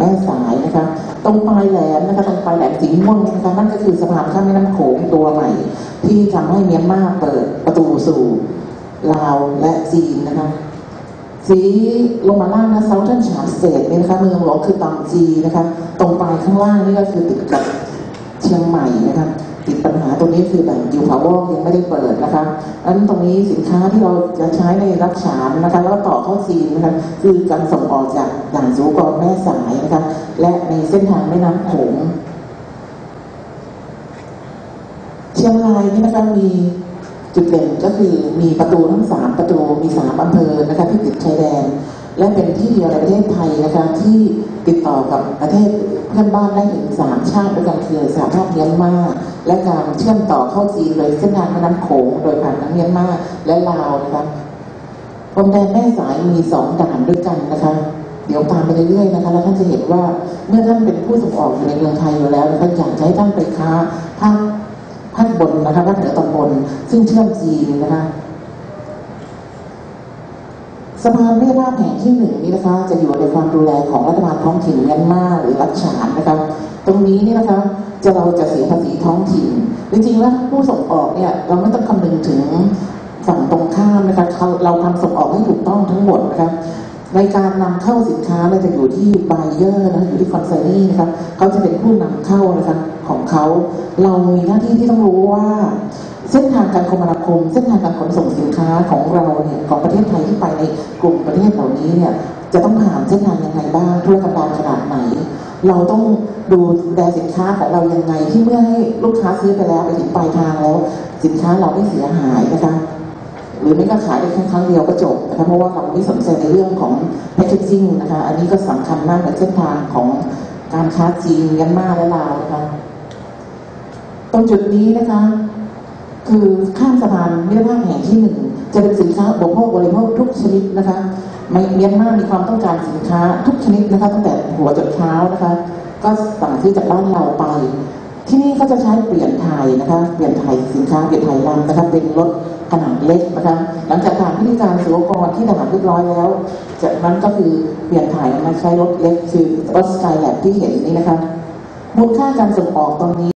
แม่สายนะคะตรงปลายแหลมนะคะตรงปลายแหลมสีม่วงนะคะนั่นก็คือสะพานข้ามแม่น้ำโขงตัวใหม่ ที่ทำให้เมียนมาเปิดประตูสู่ลาวและจีนนะคะสีลงมาล่างนะเซาเทิร์นฉาร์เศษเนี่ยนะคะเมืองหลวงคือตองจีนะคะ ตรงปลายข้างล่างนี่ก็คือติดกับ ชียงใหม่นะคะติดปัญหาตรงนี้คือแบบยูพาวเวอร์ยังไม่ได้เปิดนะคะอันตรงนี้สินค้าที่เราจะใช้ในรักษานนะคะแล้วต่อเข้าจีนนะคะคือการส่งออกจากด่านสุกรแม่สายนะคะและในเส้นทางแม่น้ำโขงเชียงรายนี่นะคะมีจุดเด่นก็คือมีประตูทั้งสามประตูมีสามอำเภอนะคะที่ติดชายแดน และเป็นที่เดียวในประเทศไทยนะคะที่ติดต่อกับประเทศเพื่อนบ้านได้ถึงสามชาติด้วยกันคือสหภาพเมียนมาและการเชื่อมต่อเข้าจีนโดยเส้นทางแม่น้ำโขงโดยผ่านทั้งเมียนมาและลาวนะคะพรมแดนแม่สายมีสองด่านด้วยกันนะคะเดี๋ยวตามไปเรื่อยๆนะคะแล้วท่านจะเห็นว่าเมื่อท่านเป็นผู้ส่งออกอยู่ในเมืองไทยอยู่แล้วนะคะอยากจะให้ท่านไปค้าภาคภาคบนนะคะภาคเหนือตอนบน ซึ่งเชื่อมจีนนะคะ สะพานมิตราแห่งที่หนึ่งนี้นะคะจะอยู่ในความดูแลของรัฐบาลท้องถิ่นเมียนมาหรือรัฐฉานนะคะตรงนี้นี่นะคะจะเราจะเสียภาษีท้องถิ่นจริงๆแล้วผู้ส่งออกเนี่ยเราไม่ต้องคำนึงถึงฝั่งตรงข้ามนะคะเราเราทำส่งออกให้ถูกต้องทั้งหมดนะคะในการนำเข้าสินค้าเนี่ยจะอยู่ที่ไบเ e อร์นะอยู่ที่คอนเซอร์นี่นะคะเขาจะเป็นผู้นำเข้านะคะของเขา เรามีหน้าที่ที่ต้องรู้ว่า เส้นทางการคมนาคม เส้นทางการขนส่งสินค้าของเราเนี่ยของประเทศไทยที่ไปในกลุ่มประเทศเหล่านี้เนี่ยจะต้องผ่านเส้นทางยังไงบ้างธุรกันดารขนาดไหน เราต้องดูแลสินค้าของเรายังไงที่เมื่อให้ลูกค้าซื้อไปแล้วไปถึงปลายทางแล้ว สินค้าเราไม่เสียหายนะคะหรือไม่ก็ขายได้แค่ครั้งเดียวก็จบนะคะเพราะว่าเราไม่สนใจในเรื่องของแพคเกจจิ้งนะคะอันนี้ก็สำคัญมากในเส้นทางของการค้าจีนยันมาและลาวนะคะตรงจุดนี้นะคะ คือข้ามสะพานมิตรภาแห่งที่หนึ่งจะเป็นสินค้าอุปโภคบริโภคทุกชนิดนะคะไม่เมียนมามีความต้องการสินค้าทุกชนิดนะคะตั้งแต่หัวจนเท้านะคะ ก็สั่งซื้อจากบ้านเราไป ที่นี่เขาจะใช้เปลี่ยนถ่ายนะคะ เปลี่ยนถ่ายสินค้าเปลี่ยนถ่ายลำนะคะเป็นรถขนาดเล็กนะคะหลังจากผ่านพิธีการศุลกรที่ด่านเรียบร้อยแล้ว จากนั้นก็คือเปลี่ยนถ่ายมาใช้รถเล็กคือรถสกายแลบที่เห็นนี่นะคะมูลค่าการส่งออกตอนนี้